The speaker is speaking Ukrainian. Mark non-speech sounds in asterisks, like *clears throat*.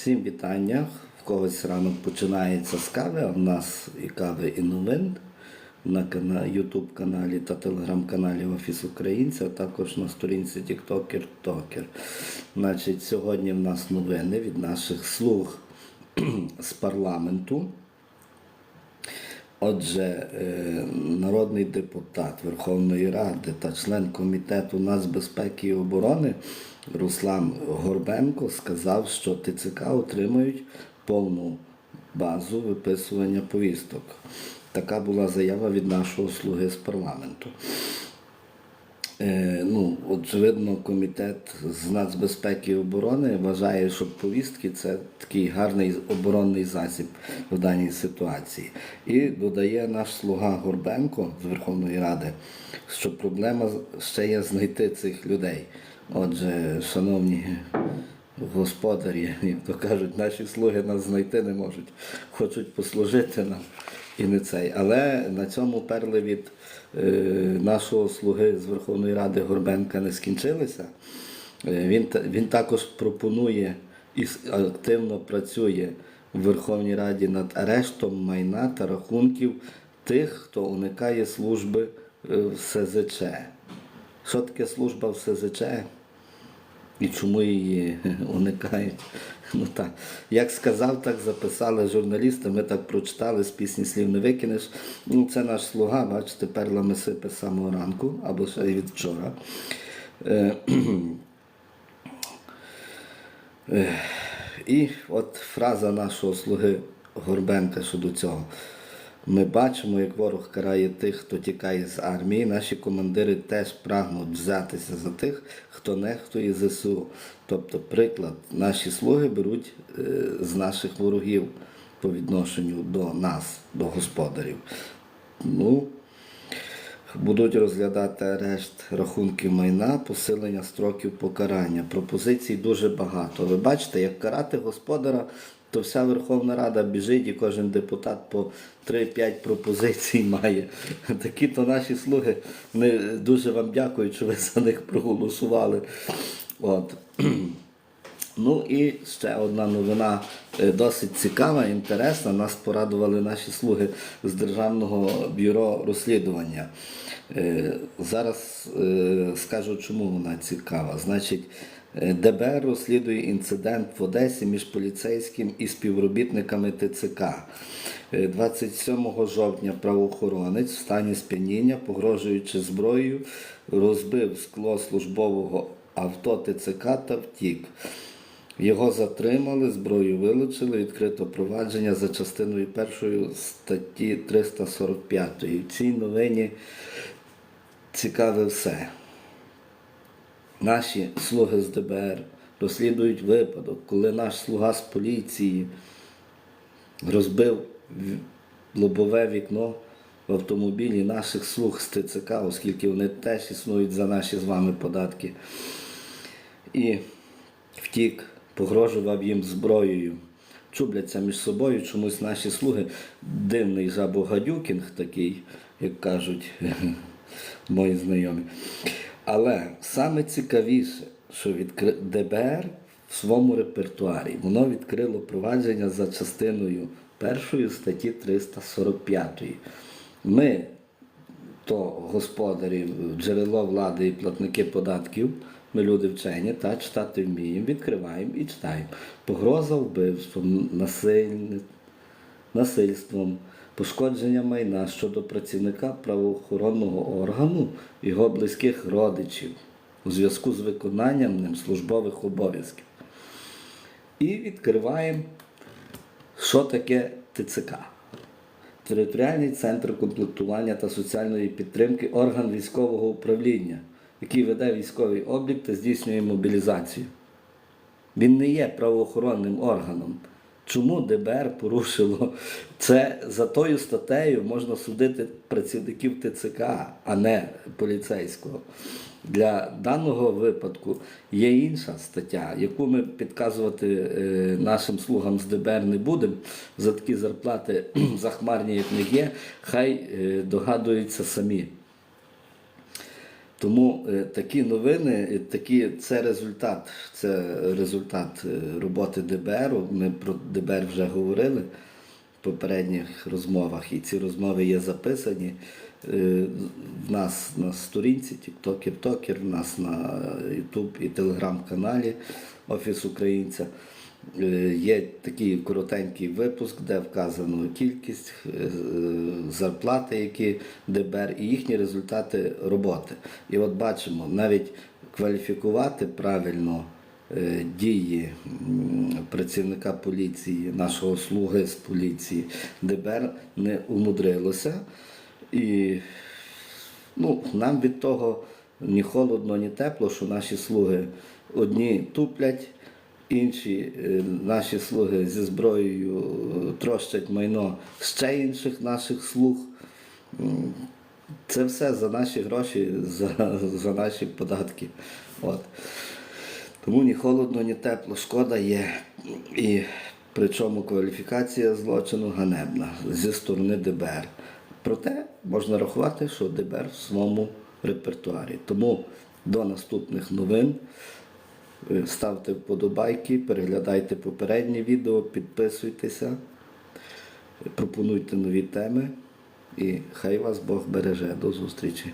Всім вітання. В когось ранок починається з кави, а в нас і кави, і новин на YouTube каналі та телеграм-каналі Офіс Українця, а також на сторінці TikToker Токер. Значить, сьогодні в нас новини від наших слуг з парламенту. Отже, е, народний депутат Верховної Ради та член комітету нацбезпеки і оборони Руслан Горбенко сказав, що ТЦК отримують повну базу виписування повісток. Така була заява від нашого слуги з парламенту. Е, ну, очевидно, комітет з нацбезпеки і оборони вважає, що повістки це такий гарний оборонний засіб в даній ситуації. І додає наш слуга Горбенко з Верховної Ради, що проблема ще є знайти цих людей. Отже, шановні господарі, як то кажуть, наші слуги нас знайти не можуть, хочуть послужити нам і не цей. Але на цьому перли від е, нашого слуги з Верховної Ради Горбенка не скінчилися. Е, він, він також пропонує і активно працює в Верховній Раді над арештом майна та рахунків тих, хто уникає служби е, в СЗЧ. Що таке служба в СЗЧ? І чому її *laughs* уникають? Ну так. Як сказав, так записали журналісти, ми так прочитали, з пісні слів не викинеш. Ну, це наш слуга, бачите, перлами сипе з самого ранку, або ще й від вчора. Е, *clears throat* е, І от фраза нашого слуги Горбенка щодо цього. Ми бачимо, як ворог карає тих, хто тікає з армії. Наші командири теж прагнуть взятися за тих, хто нехтує ЗСУ. Тобто, приклад, наші слуги беруть е, з наших ворогів по відношенню до нас, до господарів. Ну, Будуть розглядати арешт рахунків майна, посилення строків покарання. Пропозицій дуже багато. Ви бачите, як карати господара, то вся Верховна Рада біжить і кожен депутат по 3-5 пропозицій має. *laughs* Такі то наші слуги. Ми дуже вам дякую, що ви *laughs* за них проголосували. От. *clears throat* Ну і ще одна новина е, досить цікава, інтересна. Нас порадували наші слуги з Державного бюро розслідування. Е, Зараз е, скажу, чому вона цікава. Значить, ДБР розслідує інцидент в Одесі між поліцейським і співробітниками ТЦК. Е, 27 жовтня правоохоронець в стані сп'яніння, погрожуючи зброєю, розбив скло службового авто ТЦК та втік. Його затримали, зброю вилучили, відкрито провадження за частиною першої статті 345. В цій новині цікаве все. Наші слуги з ДБР розслідують випадок, коли наш слуга з поліції розбив лобове вікно в автомобілі наших слуг з ТЦК, оскільки вони теж існують за наші з вами податки. І втік, погрожував їм зброєю. Чубляться між собою чомусь наші слуги. Дивний жабогадюкінг такий, як кажуть *laughs* мої знайомі. Але саме цікавіше, що відкри... ДБР в своєму репертуарі воно відкрило провадження за частиною першої статті 345. Ми то господарі, джерело влади і платники податків, ми люди вчені, та читати вміємо, відкриваємо і читаємо. Погроза вбивством, насильне, насильством, пошкодження майна щодо працівника правоохоронного органу його близьких родичів у зв'язку з виконанням ним службових обов'язків. І відкриваємо, що таке ТЦК. Територіальний центр комплектування та соціальної підтримки орган військового управління, який веде військовий облік та здійснює мобілізацію. Він не є правоохоронним органом. Чому ДБР порушило це за тою статтею можна судити працівників ТЦК, а не поліцейського. Для даного випадку є інша стаття, яку ми підказувати е, нашим слугам з ДБР не будемо. За такі зарплати *clears throat* захмарні, як не є, хай е, догадуються самі. Тому е, такі новини, е, такі, це результат, це результат е, роботи ДБР. Ми про ДБР вже говорили в попередніх розмовах, і ці розмови є записані. В нас на сторінці TikTok, Токер, в нас на YouTube і телеграм-каналі Офіс Українця. Е, Є такий коротенький випуск, де вказано кількість е, зарплати, які ДБР, і їхні результати роботи. І от бачимо, навіть кваліфікувати правильно е, дії працівника поліції, нашого слуги з поліції, ДБР не умудрилося. І ну, нам від того ні холодно, ні тепло, що наші слуги одні туплять, інші е, наші слуги зі зброєю е, трощать майно ще інших наших слуг. Це все за наші гроші, за, за наші податки. От. Тому ні холодно, ні тепло, шкода є. І причому кваліфікація злочину ганебна зі сторони ДБР. Проте можна рахувати, що ДБР в своєму репертуарі. Тому до наступних новин ставте вподобайки, переглядайте попередні відео, підписуйтеся, пропонуйте нові теми. І хай вас Бог береже. До зустрічі.